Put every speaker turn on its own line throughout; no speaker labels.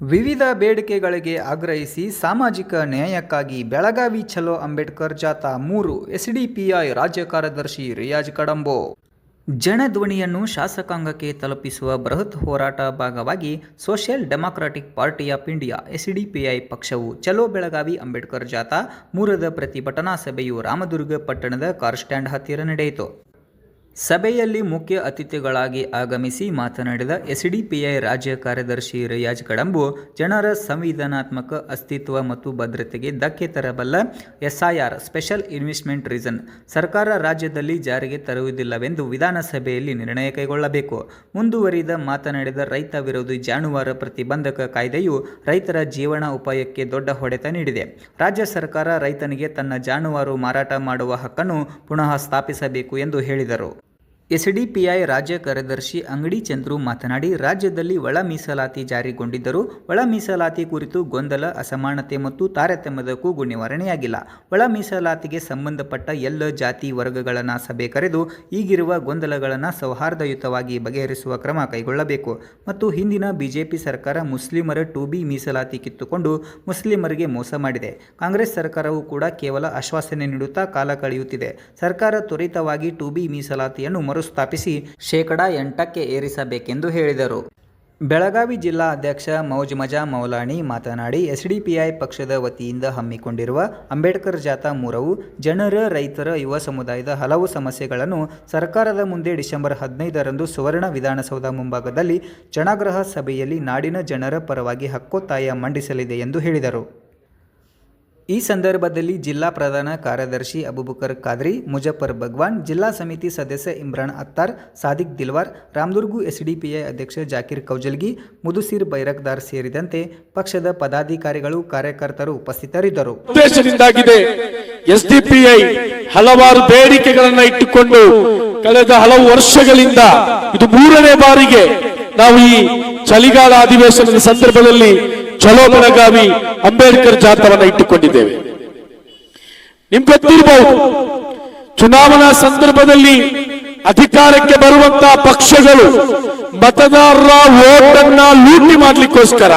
ವಿವಿಧ ಬೇಡಿಕೆಗಳಿಗೆ ಆಗ್ರಹಿಸಿ ಸಾಮಾಜಿಕ ನ್ಯಾಯಕ್ಕಾಗಿ ಬೆಳಗಾವಿ ಚಲೋ ಅಂಬೇಡ್ಕರ್ ಜಾಥಾ ಮೂರು ಎಸ್ಡಿಪಿಐ ರಾಜ್ಯ ಕಾರ್ಯದರ್ಶಿ ರಿಯಾಜ್ ಕಡಂಬೋ. ಜನಧ್ವನಿಯನ್ನು ಶಾಸಕಾಂಗಕ್ಕೆ ತಲುಪಿಸುವ ಬೃಹತ್ ಹೋರಾಟ ಭಾಗವಾಗಿ social democratic party of India SDPI ಪಕ್ಷವು ಚಲೋ ಬೆಳಗಾವಿ ಅಂಬೇಡ್ಕರ್ ಜಾಥಾ ಮೂರದ ಪ್ರತಿಭಟನಾ ಸಭೆಯು ರಾಮದುರ್ಗ ಪಟ್ಟಣದ ಕಾರ್ ಸ್ಟ್ಯಾಂಡ್ ಹತ್ತಿರ ನಡೆಯಿತು. ಸಭೆಯಲ್ಲಿ ಮುಖ್ಯ ಅತಿಥಿಗಳಾಗಿ ಆಗಮಿಸಿ ಮಾತನಾಡಿದ ಎಸ್ಡಿಪಿಐ ರಾಜ್ಯ ಕಾರ್ಯದರ್ಶಿ ರಿಯಾಜ್ ಕಡಂಬು, ಜನರ ಸಂವಿಧಾನಾತ್ಮಕ ಅಸ್ತಿತ್ವ ಮತ್ತು ಭದ್ರತೆಗೆ ಧಕ್ಕೆ ತರಬಲ್ಲ ಎಸ್ಐಆರ್ ಸ್ಪೆಷಲ್ ಇನ್ವೆಸ್ಟ್ಮೆಂಟ್ ರೀಸನ್ ಸರ್ಕಾರ ರಾಜ್ಯದಲ್ಲಿ ಜಾರಿಗೆ ತರುವುದಿಲ್ಲವೆಂದು ವಿಧಾನಸಭೆಯಲ್ಲಿ ನಿರ್ಣಯ ಕೈಗೊಳ್ಳಬೇಕು. ಮುಂದುವರಿದ ಮಾತನಾಡಿದ ರೈತ ವಿರೋಧಿ ಜಾನುವಾರು ಪ್ರತಿಬಂಧಕ ಕಾಯ್ದೆಯು ರೈತರ ಜೀವನ ಉಪಾಯಕ್ಕೆ ದೊಡ್ಡ ಹೊಡೆತ ನೀಡಿದೆ. ರಾಜ್ಯ ಸರ್ಕಾರ ರೈತನಿಗೆ ತನ್ನ ಜಾನುವಾರು ಮಾರಾಟ ಮಾಡುವ ಹಕ್ಕನ್ನು ಪುನಃ ಸ್ಥಾಪಿಸಬೇಕು ಎಂದು ಹೇಳಿದರು. ಎಸ್ಡಿಪಿಐ ರಾಜ್ಯ ಕಾರ್ಯದರ್ಶಿ ಅಂಗಡಿ ಚಂದ್ರು ಮಾತನಾಡಿ, ರಾಜ್ಯದಲ್ಲಿ ಒಳ ಮೀಸಲಾತಿ ಜಾರಿಗೊಂಡಿದ್ದರೂ ಒಳ ಮೀಸಲಾತಿ ಕುರಿತು ಗೊಂದಲ, ಅಸಮಾನತೆ ಮತ್ತು ತಾರತಮ್ಯದ ಕೂಗು ನಿವಾರಣೆಯಾಗಿಲ್ಲ. ಒಳ ಮೀಸಲಾತಿಗೆ ಸಂಬಂಧಪಟ್ಟ ಎಲ್ಲ ಜಾತಿ ವರ್ಗಗಳನ್ನು ಸಭೆ ಕರೆದು ಈಗಿರುವ ಗೊಂದಲಗಳನ್ನು ಸೌಹಾರ್ದಯುತವಾಗಿ ಬಗೆಹರಿಸುವ ಕ್ರಮ ಕೈಗೊಳ್ಳಬೇಕು. ಮತ್ತು ಹಿಂದಿನ ಬಿಜೆಪಿ ಸರ್ಕಾರ ಮುಸ್ಲಿಮರ ಟು ಮೀಸಲಾತಿ ಕಿತ್ತುಕೊಂಡು ಮುಸ್ಲಿಮರಿಗೆ ಮೋಸ ಮಾಡಿದೆ. ಕಾಂಗ್ರೆಸ್ ಸರ್ಕಾರವು ಕೂಡ ಕೇವಲ ಆಶ್ವಾಸನೆ ನೀಡುತ್ತಾ ಕಾಲ ಕಳೆಯುತ್ತಿದೆ. ಸರ್ಕಾರ ತ್ವರಿತವಾಗಿ ಟು ಮೀಸಲಾತಿಯನ್ನು ಮರುಸ್ಥಾಪಿಸಿ ಶೇಕಡಾ ಎಂಟಕ್ಕೆ ಏರಿಸಬೇಕೆಂದು ಹೇಳಿದರು. ಬೆಳಗಾವಿ ಜಿಲ್ಲಾ ಅಧ್ಯಕ್ಷ ಮೌಜ್ ಮಜಾ ಮೌಲಾಣಿ ಮಾತನಾಡಿ, ಎಸ್ಡಿಪಿಐ ಪಕ್ಷದ ವತಿಯಿಂದ ಹಮ್ಮಿಕೊಂಡಿರುವ ಅಂಬೇಡ್ಕರ್ ಜಾಥಾ ಮೂರವು ಜನರ, ರೈತರ, ಯುವ ಸಮುದಾಯದ ಹಲವು ಸಮಸ್ಯೆಗಳನ್ನು ಸರ್ಕಾರದ ಮುಂದೆ ಡಿಸೆಂಬರ್ ಹದಿನೈದರಂದು ಸುವರ್ಣ ವಿಧಾನಸೌಧ ಮುಂಭಾಗದಲ್ಲಿ ಜನಾಗ್ರಹ ಸಭೆಯಲ್ಲಿ ನಾಡಿನ ಜನರ ಪರವಾಗಿ ಹಕ್ಕೊತ್ತಾಯ ಮಂಡಿಸಲಿದೆ ಎಂದು ಹೇಳಿದರು. ಈ ಸಂದರ್ಭದಲ್ಲಿ ಜಿಲ್ಲಾ ಪ್ರಧಾನ ಕಾರ್ಯದರ್ಶಿ ಅಬುಬಕರ್ ಖಾದ್ರಿ, ಮುಜಫರ್ ಭಗವಾನ್, ಜಿಲ್ಲಾ ಸಮಿತಿ ಸದಸ್ಯ ಇಮ್ರಾನ್ ಅತ್ತಾರ್, ಸಾದಿಕ್ ದಿಲ್ವಾರ್, ರಾಮದುರ್ಗು ಎಸ್ಡಿಪಿಐ ಅಧ್ಯಕ್ಷ ಜಾಕೀರ್ ಕೌಜಲ್ಗಿ, ಮುದುಸಿರ್ ಬೈರಕ್ದಾರ್ ಸೇರಿದಂತೆ ಪಕ್ಷದ ಪದಾಧಿಕಾರಿಗಳು, ಕಾರ್ಯಕರ್ತರು ಉಪಸ್ಥಿತರಿದ್ದರು.
ಎಸ್ಡಿಪಿಐ ಹಲವಾರು ಬೇಡಿಕೆಗಳನ್ನ ಇಟ್ಟುಕೊಂಡು ಕಳೆದ ಹಲವು ವರ್ಷಗಳಿಂದ ಇದು ಮೂರನೇ ಬಾರಿಗೆ ನಾವು ಈ ಚಳಿಗಾಲ ಅಧಿವೇಶನದ ಸಂದರ್ಭದಲ್ಲಿ ಚಲೋ ಬೆಳಗಾವಿ ಅಂಬೇಡ್ಕರ್ ಜಾಥವನ್ನ ಇಟ್ಟುಕೊಂಡಿದ್ದೇವೆ. ನಿಮ್ ಗೊತ್ತಿರಬಹುದು ಚುನಾವಣಾ ಸಂದರ್ಭದಲ್ಲಿ ಅಧಿಕಾರಕ್ಕೆ ಬರುವಂತಹ ಪಕ್ಷಗಳು ಮತದಾರರ ಓಟನ್ನ ಲೂಟಿ ಮಾಡ್ಲಿಕ್ಕೋಸ್ಕರ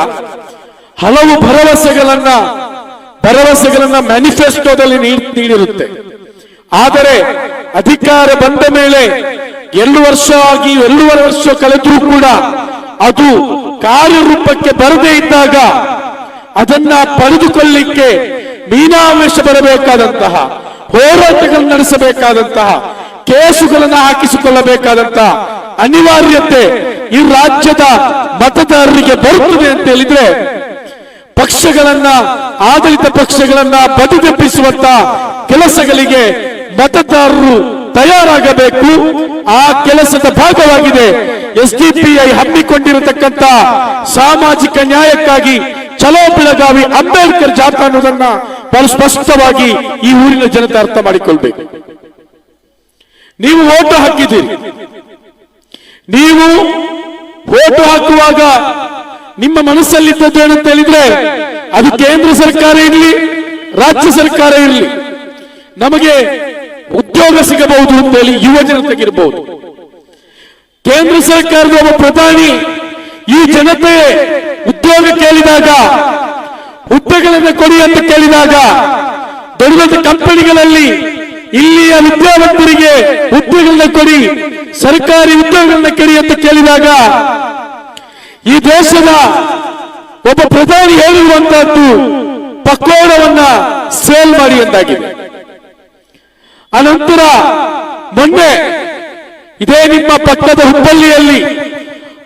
ಹಲವು ಭರವಸೆಗಳನ್ನ ಭರವಸೆಗಳನ್ನ ಮ್ಯಾನಿಫೆಸ್ಟೋದಲ್ಲಿ ನೀಡ್- ನೀಡಿರುತ್ತೆ. ಆದರೆ ಅಧಿಕಾರ ಬಂದ ಮೇಲೆ ಎರಡು ವರ್ಷ ಆಗಿ, ಎರಡೂವರೆ ವರ್ಷ ಕಳೆದರೂ ಕೂಡ ಅದು ಕಾರ್ಯರೂಪಕ್ಕೆ ಬರದೇ ಇದ್ದಾಗ ಅದನ್ನ ಪಡೆದುಕೊಳ್ಳಿಕ್ಕೆ ಮೀನಾವೇಶ ಬರಬೇಕಾದಂತಹ ಹೋರಾಟಗಳನ್ನು ನಡೆಸಬೇಕಾದಂತಹ ಕೇಸುಗಳನ್ನು ಹಾಕಿಸಿಕೊಳ್ಳಬೇಕಾದಂತಹ ಅನಿವಾರ್ಯತೆ ಈ ರಾಜ್ಯದ ಮತದಾರರಿಗೆ ಬರುತ್ತದೆ ಅಂತ ಹೇಳಿದ್ರೆ ಪಕ್ಷಗಳನ್ನ, ಆಡಳಿತ ಪಕ್ಷಗಳನ್ನ ಬದುಕಪ್ಪಿಸುವಂತ ಕೆಲಸಗಳಿಗೆ ಮತದಾರರು ತಯಾರಾಗಬೇಕು. ಆ ಕೆಲಸದ ಭಾಗವಾಗಿದೆ. ಎಸ್ಡಿಪಿಐ ಹಮ್ಮಿಕೊಂಡಿರತಕ್ಕಂತ ಸಾಮಾಜಿಕ ನ್ಯಾಯಕ್ಕಾಗಿ ಚಲೋ ಬೆಳಗಾವಿ ಅಂಬೇಡ್ಕರ್ ಜಾಥಾ ಅನ್ನೋದನ್ನ ಬಹಳ ಸ್ಪಷ್ಟವಾಗಿ ಈ ಊರಿನ ಜನತೆ ಅರ್ಥ ಮಾಡಿಕೊಳ್ಬೇಕು. ನೀವು ಓಟು ಹಾಕಿದ್ದೀರಿ. ನೀವು ಓಟು ಹಾಕುವಾಗ ನಿಮ್ಮ ಮನಸ್ಸಲ್ಲಿದ್ದದ್ದು ಏನಂತ ಹೇಳಿದ್ರೆ ಅದು ಕೇಂದ್ರ ಸರ್ಕಾರ ಇರಲಿ, ರಾಜ್ಯ ಸರ್ಕಾರ ಇರಲಿ. ನಮಗೆ ಉದ್ಯೋಗ ಸಿಗಬಹುದು ಅಂತ ಹೇಳಿ ಯುವ ಜನತೆಗಿರಬಹುದು ಕೇಂದ್ರ ಸರ್ಕಾರದ ಒಬ್ಬ ಪ್ರಧಾನಿ ಈ ಜನತೆ ಉದ್ಯೋಗ ಕೇಳಿದಾಗ, ಹುದ್ದೆಗಳನ್ನು ಕೊಡಿ ಅಂತ ಕೇಳಿದಾಗ ದೊಡ್ಡ ದೊಡ್ಡ ಕಂಪನಿಗಳಲ್ಲಿ ಇಲ್ಲಿಯ ವಿದ್ಯಾವಂತರಿಗೆ ಹುದ್ದೆಗಳನ್ನ ಕೊಡಿ, ಸರ್ಕಾರಿ ಉದ್ಯೋಗಗಳನ್ನ ಕೊಡಿ ಅಂತ ಕೇಳಿದಾಗ, ಈ ದೇಶದ ಒಬ್ಬ ಪ್ರಧಾನಿ ಹೇಳಿರುವಂತಹದ್ದು ಪಕೋಡವನ್ನ ಸೇಲ್ ಮಾಡಿ ಎಂದಾಗಿದೆ. ಅನಂತರ ಮೊನ್ನೆ ಇದೇ ನಿಮ್ಮ ಪಕ್ಕದ ಹುಬ್ಬಳ್ಳಿಯಲ್ಲಿ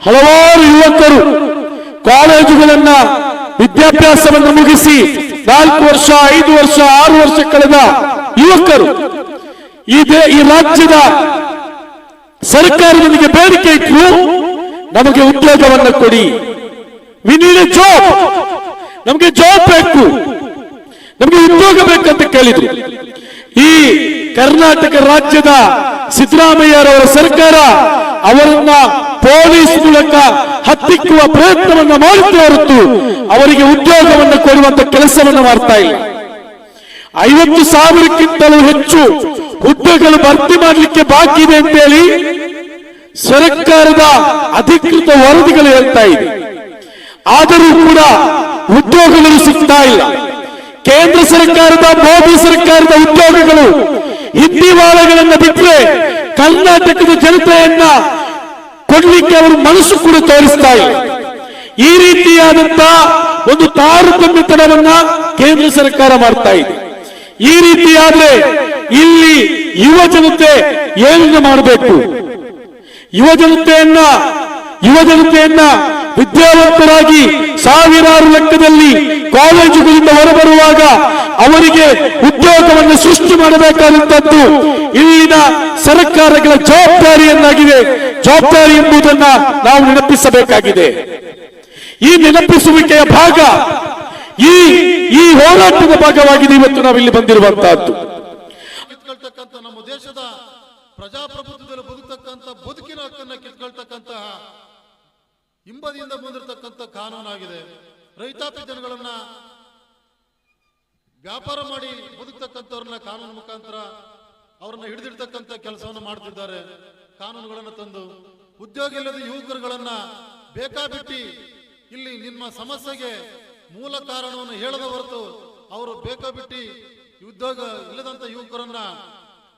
ಹಲವಾರು ಯುವಕರು ಕಾಲೇಜುಗಳನ್ನ ವಿದ್ಯಾಭ್ಯಾಸವನ್ನು ಮುಗಿಸಿ ನಾಲ್ಕು ವರ್ಷ, ಐದು ವರ್ಷ, ಆರು ವರ್ಷ ಕಳೆದ ಯುವಕರು ಇದೇ ಈ ರಾಜ್ಯದ ಸರ್ಕಾರದೊಂದಿಗೆ ಬೇಡಿಕೆ ಇಟ್ಟರು ನಮಗೆ ಉದ್ಯೋಗವನ್ನು ಕೊಡಿ. ವಿ ನೀಡ್ ಜಾಬ್ ನಮಗೆ ಜಾಬ್ ಬೇಕು. ನಮಗೆ ಉದ್ಯೋಗ ಬೇಕಂತ ಕೇಳಿದ್ರು. ಈ ಕರ್ನಾಟಕ ರಾಜ್ಯದ ಸಿದ್ದರಾಮಯ್ಯರವರ ಸರ್ಕಾರ ಅವರನ್ನ ಪೊಲೀಸ್ ಮೂಲಕ ಹತ್ತಿಕ್ಕುವ ಪ್ರಯತ್ನವನ್ನ ಮಾಡುತ್ತೆ ಹೊರತು ಅವರಿಗೆ ಉದ್ಯೋಗವನ್ನು ಕೊಡುವಂತ ಕೆಲಸವನ್ನು ಮಾಡ್ತಾ ಇಲ್ಲ. ಐವತ್ತು ಸಾವಿರಕ್ಕಿಂತಲೂ ಹೆಚ್ಚು ಹುದ್ದೆಗಳು ಭರ್ತಿ ಮಾಡಲಿಕ್ಕೆ ಬಾಕಿ ಇದೆ ಅಂತೇಳಿ ಸರ್ಕಾರದ ಅಧಿಕೃತ ವರದಿಗಳು ಹೇಳ್ತಾ ಇದೆ. ಆದರೂ ಕೂಡ ಉದ್ಯೋಗಗಳು ಸಿಗ್ತಾ ಇಲ್ಲ. ಕೇಂದ್ರ ಸರ್ಕಾರದ, ಮೋದಿ ಸರ್ಕಾರದ ಉದ್ಯೋಗಗಳು ಹಿಂದಿವಾಳಗಳನ್ನ ಬಿಟ್ಟರೆ ಕರ್ನಾಟಕದ ಜನತೆಯನ್ನ ಕೊಡ್ಲಿಕ್ಕೆ ಅವರು ಮನಸ್ಸು ಕೂಡ ತೋರಿಸ್ತಾ ಈ ರೀತಿಯಾದಂತ ಒಂದು ತಾರತಮ್ಯತನವನ್ನ ಕೇಂದ್ರ ಸರ್ಕಾರ ಮಾಡ್ತಾ ಇದೆ. ಈ ರೀತಿಯಾದ್ರೆ ಇಲ್ಲಿ ಯುವ ಜನತೆ ಏನನ್ನ ಮಾಡಬೇಕು. ಯುವ ಜನತೆಯನ್ನ ಯುವ ಜನತೆಯನ್ನ ವಿದ್ಯಾವಂತರಾಗಿ ಸಾವಿರಾರು ಲೆಕ್ಕದಲ್ಲಿ ಕಾಲೇಜುಗಳಿಂದ ಹೊರಬರುವಾಗ ಅವರಿಗೆ ಉದ್ಯೋಗವನ್ನು ಸೃಷ್ಟಿ ಮಾಡಬೇಕಾದಂತದ್ದು ಇಲ್ಲಿನ ಸರ್ಕಾರಗಳ ಜವಾಬ್ದಾರಿಯನ್ನಾಗಿದೆ. ಜವಾಬ್ದಾರಿ ಎಂಬುದನ್ನ ನಾವು ನೆನಪಿಸಬೇಕಾಗಿದೆ. ಈ ನೆನಪಿಸುವಿಕೆಯ ಭಾಗ, ಈ ಈ ಹೋರಾಟದ ಭಾಗವಾಗಿದೆ ಇವತ್ತು ನಾವಿಲ್ಲಿ ಬಂದಿರುವಂತಹದ್ದು
ಕಿತ್ಕೊಳ್ತಕ್ಕಂಥ ನಮ್ಮ ದೇಶದ ಪ್ರಜಾಪ್ರಭುತ್ವದಲ್ಲಿ ಬದುಕತಕ್ಕಂಥ, ಬದುಕಿನ ಹಕ್ಕನ್ನ ಕಿತ್ಕೊಳ್ತಕ್ಕಂತಹ ಹಿಂಬದಿಯಿಂದ ಬಂದಿರತಕ್ಕಂಥ ಕಾನೂನಾಗಿದೆ. ರೈತಾಪಿ ಜನಗಳನ್ನ ವ್ಯಾಪಾರ ಮಾಡಿ ಬದುಕ್ತಕ್ಕಂಥವ್ರನ್ನ ಕಾನೂನು ಮುಖಾಂತರ ಅವ್ರನ್ನ ಹಿಡಿದಿಡ್ತಕ್ಕಂಥ ಕೆಲಸವನ್ನು ಮಾಡ್ತಿದ್ದಾರೆ. ಕಾನೂನುಗಳನ್ನು ತಂದು ಉದ್ಯೋಗ ಇಲ್ಲದ ಯುವಕರುಗಳನ್ನ ಬೇಕಾಬಿಟ್ಟಿ ಇಲ್ಲಿ ನಿಮ್ಮ ಸಮಸ್ಯೆಗೆ ಮೂಲ ಕಾರಣವನ್ನು ಹೇಳದ ಹೊರತು ಅವರು ಬೇಕಾಬಿಟ್ಟಿ ಉದ್ಯೋಗ ಇಲ್ಲದಂತ ಯುವಕರನ್ನ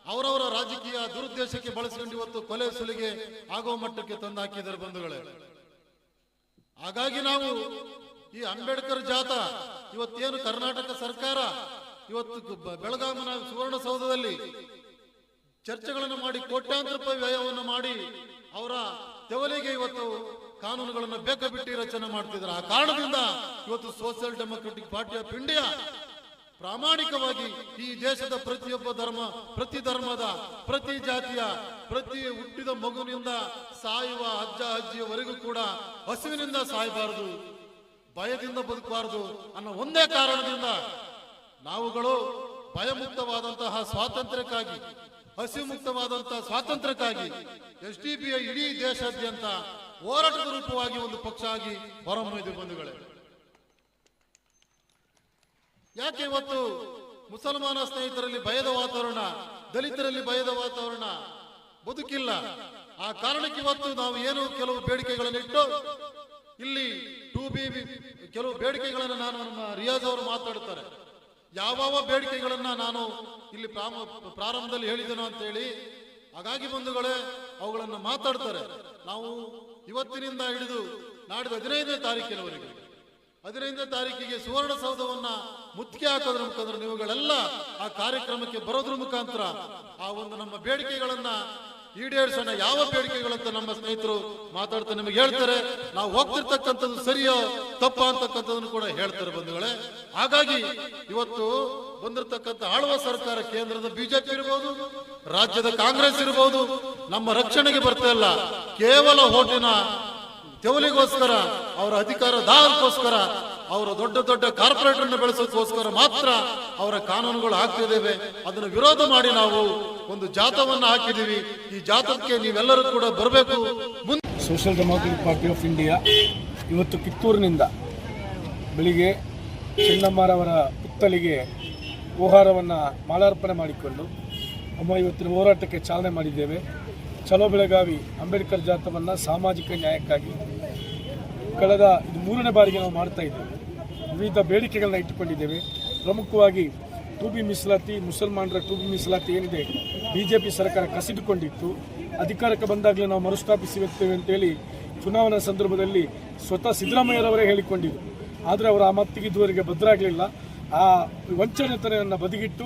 ಅವರವರ ರಾಜಕೀಯ ದುರುದ್ದೇಶಕ್ಕೆ ಬಳಸಿಕೊಂಡು ಇವತ್ತು ಕೊಲೆ ಸುಲಿಗೆ ಆಗೋ ಮಟ್ಟಕ್ಕೆ ತಂದು ಹಾಕಿದ್ದಾರೆ ಬಂಧುಗಳೇ. ಹಾಗಾಗಿ ನಾವು ಈ ಅಂಬೇಡ್ಕರ್ ಜಾಥಾ ಇವತ್ತೇನು ಕರ್ನಾಟಕ ಸರ್ಕಾರ, ಇವತ್ತು ಬೆಳಗಾವಿನ ಸುವರ್ಣಸೌಧದಲ್ಲಿ ಚರ್ಚೆಗಳನ್ನು ಮಾಡಿ ಕೋಟ್ಯಾಂತರ ರೂಪಾಯಿ ವ್ಯಯವನ್ನು ಮಾಡಿ ಅವರ ತೆವಲಿಗೆ ಇವತ್ತು ಕಾನೂನುಗಳನ್ನು ಬೇಕ ಬಿಟ್ಟು ರಚನೆ ಮಾಡ್ತಿದ್ದಾರೆ. ಆ ಕಾರಣದಿಂದ ಇವತ್ತು social democratic party of India ಪ್ರಾಮಾಣಿಕವಾಗಿ ಈ ದೇಶದ ಪ್ರತಿಯೊಬ್ಬ ಧರ್ಮ, ಪ್ರತಿ ಧರ್ಮದ, ಪ್ರತಿ ಜಾತಿಯ, ಪ್ರತಿ ಹುಟ್ಟಿದ ಮಗುವಿನಿಂದ ಸಾಯುವ ಅಜ್ಜ ಅಜ್ಜಿಯವರೆಗೂ ಕೂಡ ಹಸುವಿನಿಂದ ಸಾಯಬಾರದು. ಭಯದಿಂದ ಬದುಕಬಾರದು ಅನ್ನೋ ಒಂದೇ ಕಾರಣದಿಂದ ನಾವುಗಳು ಭಯಮುಕ್ತವಾದಂತಹ ಸ್ವಾತಂತ್ರ್ಯಕ್ಕಾಗಿ ಹಸಿವು ಮುಕ್ತವಾದಂತಹ ಸ್ವಾತಂತ್ರ್ಯಕ್ಕಾಗಿ ಎಸ್ ಡಿ ಪಿಯ ಇಡೀ ದೇಶಾದ್ಯಂತ ಹೋರಾಟದ ರೂಪವಾಗಿ ಒಂದು ಪಕ್ಷ ಆಗಿ ಹೊರಹೊಮ್ಮಿದೆ ಬಂಧುಗಳೇ. ಯಾಕೆ ಇವತ್ತು ಮುಸಲ್ಮಾನ ಸ್ನೇಹಿತರಲ್ಲಿ ಭಯದ ವಾತಾವರಣ, ದಲಿತರಲ್ಲಿ ಭಯದ ವಾತಾವರಣ ಬದುಕಿಲ್ಲ? ಆ ಕಾರಣಕ್ಕೆ ಇವತ್ತು ನಾವು ಏನು ಕೆಲವು ಬೇಡಿಕೆಗಳನ್ನು ಇಟ್ಟು ಇಲ್ಲಿ ಬಿ ಕೆಲವು ಬೇಡಿಕೆಗಳನ್ನು ನಾನು ನಮ್ಮ ರಿಯಾಜ್ ಅವರು ಮಾತಾಡ್ತಾರೆ. ಯಾವ ಬೇಡಿಕೆಗಳನ್ನು ನಾನು ಇಲ್ಲಿ ಪ್ರಾರಂಭದಲ್ಲಿ ಹೇಳಿದೆನೋ ಅಂತ ಹೇಳಿ ಹಾಗಾಗಿ ಬಂಧುಗಳೇ, ಅವುಗಳನ್ನು ಮಾತಾಡ್ತಾರೆ. ನಾವು ಇವತ್ತಿನಿಂದ ಹಿಡಿದು ನಾಡಿದ ಹದಿನೈದನೇ ತಾರೀಕಿನವರೆಗೆ, ಹದಿನೈದನೇ ತಾರೀಕಿಗೆ ಸುವರ್ಣಸೌಧವನ್ನ ಮುತ್ತಿಗೆ ಹಾಕೋದ್ರ ಮುಖಾಂತರ ನೀವುಗಳೆಲ್ಲ ಆ ಕಾರ್ಯಕ್ರಮಕ್ಕೆ ಬರೋದ್ರ ಮುಖಾಂತರ ಆ ಒಂದು ನಮ್ಮ ಬೇಡಿಕೆಗಳನ್ನ ಈಡೇರಿಸೋಣ. ಯಾವ ಬೇಡಿಕೆಗಳಂತ ನಮ್ಮ ಸ್ನೇಹಿತರು ಮಾತಾಡ್ತಾ ನಿಮಗೆ ಹೇಳ್ತಾರೆ. ನಾವು ಹೋಗ್ತಿರ್ತಕ್ಕಂಥದ್ದು ಸರಿಯೋ ತಪ್ಪ ಅಂತಕ್ಕಂಥದ್ದನ್ನು ಕೂಡ ಹೇಳ್ತಾರೆ ಬಂಧುಗಳೇ. ಹಾಗಾಗಿ ಇವತ್ತು ಬಂದಿರತಕ್ಕಂಥ ಆಳುವ ಸರ್ಕಾರ ಕೇಂದ್ರದ ಬಿಜೆಪಿ ಇರಬಹುದು ರಾಜ್ಯದ ಕಾಂಗ್ರೆಸ್ ಇರಬಹುದು ನಮ್ಮ ರಕ್ಷಣೆಗೆ ಬರ್ತಾ ಇಲ್ಲ. ಕೇವಲ ಹೋಟಿನ ತೆವಲಿಗೋಸ್ಕರ, ಅವರ ಅಧಿಕಾರ ದಾಹಕ್ಕೋಸ್ಕರ ಅವರ ದೊಡ್ಡ ದೊಡ್ಡ ಕಾರ್ಪೊರೇಟರ್ ಅನ್ನು ಬೆಳೆಸೋದಕ್ಕೋಸ್ಕರ ಮಾತ್ರ ಅವರ ಕಾನೂನುಗಳು ಹಾಕ್ತಿದ್ದೇವೆ ಅದನ್ನು ವಿರೋಧ ಮಾಡಿ ನಾವು ಒಂದು ಜಾತವನ್ನು ಹಾಕಿದೀವಿ ಈ ಜಾತಕ್ಕೆ ನೀವೆಲ್ಲರೂ ಕೂಡ ಬರಬೇಕು.
Social democratic party of India ಇವತ್ತು ಕಿತ್ತೂರಿನಿಂದ ಬೆಳಿಗ್ಗೆ ಚೆನ್ನಮ್ಮರವರ ಪುತ್ತಲಿಗೆ ಉಪಹಾರವನ್ನು ಮಾಲಾರ್ಪಣೆ ಮಾಡಿಕೊಂಡು ನಮ್ಮ ಇವತ್ತಿನ ಹೋರಾಟಕ್ಕೆ ಚಾಲನೆ ಮಾಡಿದ್ದೇವೆ. ಚಲೋ ಬೆಳಗಾವಿ ಅಂಬೇಡ್ಕರ್ ಜಾಥವನ್ನು ಸಾಮಾಜಿಕ ನ್ಯಾಯಕ್ಕಾಗಿ ಕಳೆದ ಮೂರನೇ ಬಾರಿಗೆ ನಾವು ಮಾಡ್ತಾ ಇದ್ದೇವೆ. ವಿವಿಧ ಬೇಡಿಕೆಗಳನ್ನ ಇಟ್ಟುಕೊಂಡಿದ್ದೇವೆ. ಪ್ರಮುಖವಾಗಿ ಟೂಬಿ ಮೀಸಲಾತಿ, ಮುಸಲ್ಮಾನರ ಟೂಬಿ ಮೀಸಲಾತಿ ಏನಿದೆ ಬಿ ಜೆ ಪಿ ಸರ್ಕಾರ ಕಸಿದುಕೊಂಡಿತ್ತು. ಅಧಿಕಾರಕ್ಕೆ ಬಂದಾಗಲೇ ನಾವು ಮರುಸ್ಥಾಪಿಸುತ್ತೇವೆ ಅಂತೇಳಿ ಚುನಾವಣಾ ಸಂದರ್ಭದಲ್ಲಿ ಸ್ವತಃ ಸಿದ್ದರಾಮಯ್ಯರವರೇ ಹೇಳಿಕೊಂಡಿದ್ದರು ಆದರೆ ಅವರು ಆ ಮತ್ತಿಗೆ ಇದುವರೆಗೆ ಭದ್ರಾಗಲಿಲ್ಲ. ಆ ವಂಚನೆತನೆಯನ್ನು ಬದಿಗಿಟ್ಟು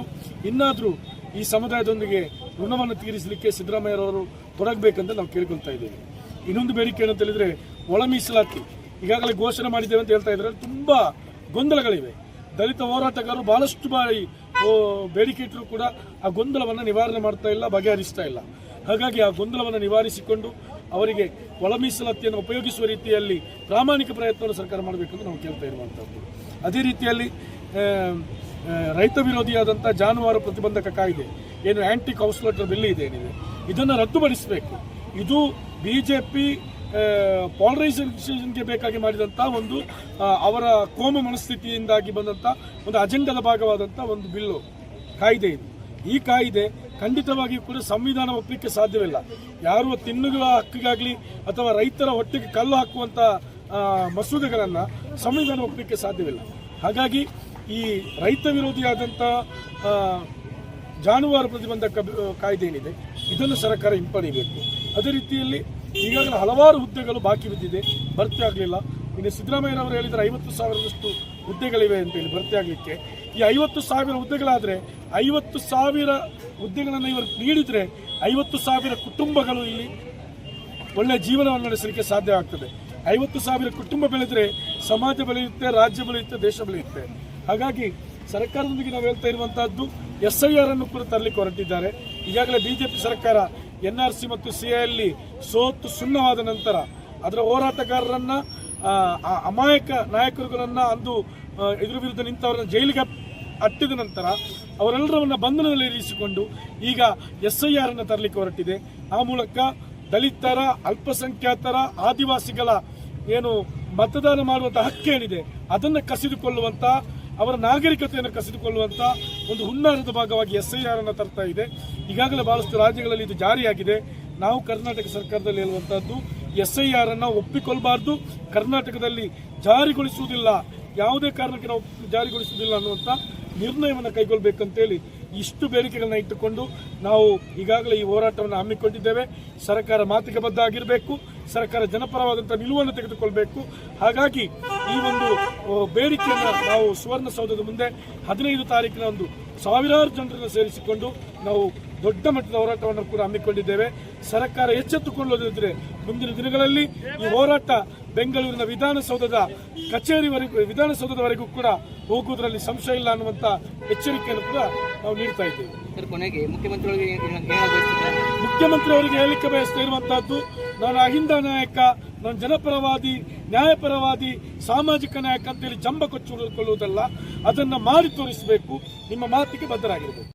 ಇನ್ನಾದರೂ ಈ ಸಮುದಾಯದೊಂದಿಗೆ ಋಣವನ್ನು ತೀರಿಸಲಿಕ್ಕೆ ಸಿದ್ದರಾಮಯ್ಯರವರು ತೊಡಗಬೇಕಂತ ನಾವು ಕೇಳ್ಕೊಳ್ತಾ ಇದ್ದೇವೆ. ಇನ್ನೊಂದು ಬೇಡಿಕೆ ಏನಂತ ಹೇಳಿದರೆ ಒಳ ಮೀಸಲಾತಿ. ಈಗಾಗಲೇ ಘೋಷಣೆ ಮಾಡಿದ್ದೇವೆ ಅಂತ ಹೇಳ್ತಾ ಇದ್ದಾರೆ. ತುಂಬ ಗೊಂದಲಗಳಿವೆ. ದಲಿತ ಹೋರಾಟಗಾರರು ಬಹಳಷ್ಟು ಬಾರಿ ಬೇಡಿಕೆ ಇಟ್ಟರೂ ಕೂಡ ಆ ಗೊಂದಲವನ್ನು ನಿವಾರಣೆ ಮಾಡ್ತಾ ಇಲ್ಲ, ಬಗೆಹರಿಸ್ತಾ ಇಲ್ಲ. ಹಾಗಾಗಿ ಆ ಗೊಂದಲವನ್ನು ನಿವಾರಿಸಿಕೊಂಡು ಅವರಿಗೆ ಒಳ ಮೀಸಲಾತಿಯನ್ನು ಉಪಯೋಗಿಸುವ ರೀತಿಯಲ್ಲಿ ಪ್ರಾಮಾಣಿಕ ಪ್ರಯತ್ನವನ್ನು ಸರ್ಕಾರ ಮಾಡಬೇಕು ಅಂತ ನಾವು ಕೇಳ್ತಾ ಇರುವಂಥದ್ದು ಅದೇ ರೀತಿಯಲ್ಲಿ ರೈತ ವಿರೋಧಿಯಾದಂಥ ಜಾನುವಾರು ಪ್ರತಿಬಂಧಕ ಕಾಯ್ದೆ, ಏನು ಆಂಟಿ ಕೌನ್ಸಿಲರ್ ಬಿಲ್ ಇದೆ ಏನಿದೆ. ಇದನ್ನು ರದ್ದುಪಡಿಸಬೇಕು. ಇದು ಬಿ ಜೆ ಪಿ ಪಾಲರೈಸೇಷನ್ಗೆ ಬೇಕಾಗಿ ಮಾಡಿದಂಥ ಒಂದು ಅವರ ಕೋಮ ಮನಸ್ಥಿತಿಯಿಂದಾಗಿ ಬಂದಂಥ ಒಂದು ಅಜೆಂಡಾದ ಭಾಗವಾದಂಥ ಒಂದು ಬಿಲ್ಲು ಕಾಯ್ದೆ ಇದು. ಈ ಕಾಯ್ದೆ ಖಂಡಿತವಾಗಿಯೂ ಕೂಡ ಸಂವಿಧಾನ ಒಪ್ಪಲಿಕ್ಕೆ ಸಾಧ್ಯವಿಲ್ಲ. ಯಾರು ತಿನ್ನುಗಳ ಹಕ್ಕಿಗಾಗಲಿ ಅಥವಾ ರೈತರ ಹೊಟ್ಟೆಗೆ ಕಲ್ಲು ಹಾಕುವಂಥ ಮಸೂದೆಗಳನ್ನು ಸಂವಿಧಾನ ಒಪ್ಪಲಿಕ್ಕೆ ಸಾಧ್ಯವಿಲ್ಲ. ಹಾಗಾಗಿ ಈ ರೈತ ವಿರೋಧಿಯಾದಂಥ ಜಾನುವಾರು ಪ್ರತಿಬಂಧಕ ಕಾಯ್ದೆ ಏನಿದೆ, ಇದನ್ನು ಸರ್ಕಾರ ಹಿಂಪಡಿಬೇಕು ಅದೇ ರೀತಿಯಲ್ಲಿ ಈಗಾಗಲೇ ಹಲವಾರು ಹುದ್ದೆಗಳು ಬಾಕಿ ಬಿದ್ದಿದೆ, ಭರ್ತಿ ಆಗಲಿಲ್ಲ. ಇನ್ನು ಸಿದ್ದರಾಮಯ್ಯನವರು ಹೇಳಿದರೆ ಐವತ್ತು ಸಾವಿರದಷ್ಟು ಹುದ್ದೆಗಳಿವೆ ಅಂತ ಹೇಳಿ ಭರ್ತಿ ಆಗಲಿಕ್ಕೆ. ಈ ಐವತ್ತು ಸಾವಿರ ಹುದ್ದೆಗಳಾದರೆ, ಐವತ್ತು ಸಾವಿರ ಹುದ್ದೆಗಳನ್ನು ಇವರು ನೀಡಿದರೆ ಐವತ್ತು ಸಾವಿರ ಕುಟುಂಬಗಳು ಇಲ್ಲಿ ಒಳ್ಳೆಯ ಜೀವನವನ್ನು ನಡೆಸಲಿಕ್ಕೆ ಸಾಧ್ಯ ಆಗ್ತದೆ. ಐವತ್ತು ಸಾವಿರ ಕುಟುಂಬ ಬೆಳೆದರೆ ಸಮಾಜ ಬೆಳೆಯುತ್ತೆ, ರಾಜ್ಯ ಬೆಳೆಯುತ್ತೆ, ದೇಶ ಬೆಳೆಯುತ್ತೆ. ಹಾಗಾಗಿ ಸರ್ಕಾರದೊಂದಿಗೆ ನಾವು ಹೇಳ್ತಾ ಇರುವಂತಹದ್ದು, ಎಸ್ ಐ ಆರ್ ಅನ್ನು ಕೂಡ ತರಲಿಕ್ಕೆ ಹೊರಟಿದ್ದಾರೆ. ಈಗಾಗಲೇ ಬಿಜೆಪಿ ಸರ್ಕಾರ ಎನ್ ಆರ್ ಸಿ ಮತ್ತು ಸಿ ಅಲ್ಲಿ ಸೋತು ಸುಣ್ಣವಾದ ನಂತರ ಅದರ ಹೋರಾಟಗಾರರನ್ನ ಅಮಾಯಕ ನಾಯಕರುಗಳನ್ನ ಅಂದು ಎದುರು ವಿರುದ್ಧ ನಿಂತವರನ್ನ ಜೈಲಿಗೆ ಅಟ್ಟಿದ ನಂತರ ಅವರೆಲ್ಲರನ್ನ ಬಂಧನದಲ್ಲಿ ಇರಿಸಿಕೊಂಡು ಈಗ ಎಸ್ ಐ ಆರ್ ಅನ್ನು ತರಲಿಕ್ಕೆ ಹೊರಟಿದೆ. ಆ ಮೂಲಕ ದಲಿತರ, ಅಲ್ಪಸಂಖ್ಯಾತರ, ಆದಿವಾಸಿಗಳ ಏನು ಮತದಾನ ಮಾಡುವಂತ ಹಕ್ಕೇನಿದೆ ಅದನ್ನು ಕಸಿದುಕೊಳ್ಳುವಂತ ಅವರ ನಾಗರಿಕತೆಯನ್ನು ಕಸಿದುಕೊಳ್ಳುವಂತ ಒಂದು ಹುನ್ನಾರದ ಭಾಗವಾಗಿ ಎಸ್ ಐ ಆರ್ ಅನ್ನು ತರ್ತಾ ಇದೆ. ಈಗಾಗಲೇ ಬಹಳಷ್ಟು ರಾಜ್ಯಗಳಲ್ಲಿ ಇದು ಜಾರಿಯಾಗಿದೆ. ನಾವು ಕರ್ನಾಟಕ ಸರ್ಕಾರದಲ್ಲಿ ಹೇಳುವಂತಹದ್ದು ಎಸ್ ಐ ಆರ್ ಅನ್ನು ಒಪ್ಪಿಕೊಳ್ಬಾರ್ದು. ಕರ್ನಾಟಕದಲ್ಲಿ ಜಾರಿಗೊಳಿಸುವುದಿಲ್ಲ. ಯಾವುದೇ ಕಾರಣಕ್ಕೆ ನಾವು ಜಾರಿಗೊಳಿಸುವುದಿಲ್ಲ ಅನ್ನುವಂಥ ನಿರ್ಣಯವನ್ನು ಕೈಗೊಳ್ಳಬೇಕಂತೇಳಿ ಇಷ್ಟು ಬೇಡಿಕೆಗಳನ್ನ ಇಟ್ಟುಕೊಂಡು ನಾವು ಈಗಾಗಲೇ ಈ ಹೋರಾಟವನ್ನು ಹಮ್ಮಿಕೊಂಡಿದ್ದೇವೆ. ಸರ್ಕಾರ ಮಾತಿಗೆ ಬದ್ಧ ಆಗಿರಬೇಕು. ಸರ್ಕಾರ ಜನಪರವಾದಂಥ ನಿಲುವನ್ನು ತೆಗೆದುಕೊಳ್ಬೇಕು. ಹಾಗಾಗಿ ಈ ಒಂದು ಬೇಡಿಕೆಯನ್ನು ನಾವು ಸುವರ್ಣಸೌಧದ ಮುಂದೆ ಹದಿನೈದು ತಾರೀಕಿನ ಒಂದು ಸಾವಿರಾರು ಜನರನ್ನು ಸೇರಿಸಿಕೊಂಡು ನಾವು ದೊಡ್ಡ ಮಟ್ಟದ ಹೋರಾಟವನ್ನು ಕೂಡ ಹಮ್ಮಿಕೊಂಡಿದ್ದೇವೆ. ಸರ್ಕಾರ ಎಚ್ಚೆತ್ತುಕೊಳ್ಳೋದಿದ್ರೆ ಮುಂದಿನ ದಿನಗಳಲ್ಲಿ ಈ ಹೋರಾಟ ಬೆಂಗಳೂರಿನ ವಿಧಾನಸೌಧದ ಕಚೇರಿವರೆಗೂ, ವಿಧಾನಸೌಧದವರೆಗೂ ಕೂಡ ಹೋಗುವುದರಲ್ಲಿ ಸಂಶಯ ಇಲ್ಲ ಅನ್ನುವಂತ ಎಚ್ಚರಿಕೆಯನ್ನು ಕೂಡ ನಾವು ನೀಡ್ತಾ ಇದ್ದೇವೆ.
ಸರ್ ಕೊನೆಗೆ ಮುಖ್ಯಮಂತ್ರಿಗಳಿಗೆ
ಮುಖ್ಯಮಂತ್ರಿ ಅವರಿಗೆ ಹೇಳಲಿಕ್ಕೆ ಬಯಸ್ತಾ ಇರುವಂತಹದ್ದು ನಾನು ಅಹಿಂದ ನಾಯಕ ನಾನು ಜನಪರವಾದಿ, ನ್ಯಾಯಪರವಾದಿ, ಸಾಮಾಜಿಕ ನಾಯಕ ಅಂತೇಳಿ ಜಂಬ ಕೊಚ್ಚಿಕೊಳ್ಳುವುದಲ್ಲ ಅದನ್ನು ಮಾಡಿ ತೋರಿಸಬೇಕು, ನಿಮ್ಮ ಮಾತಿಗೆ ಬದ್ಧರಾಗಿರಬೇಕು.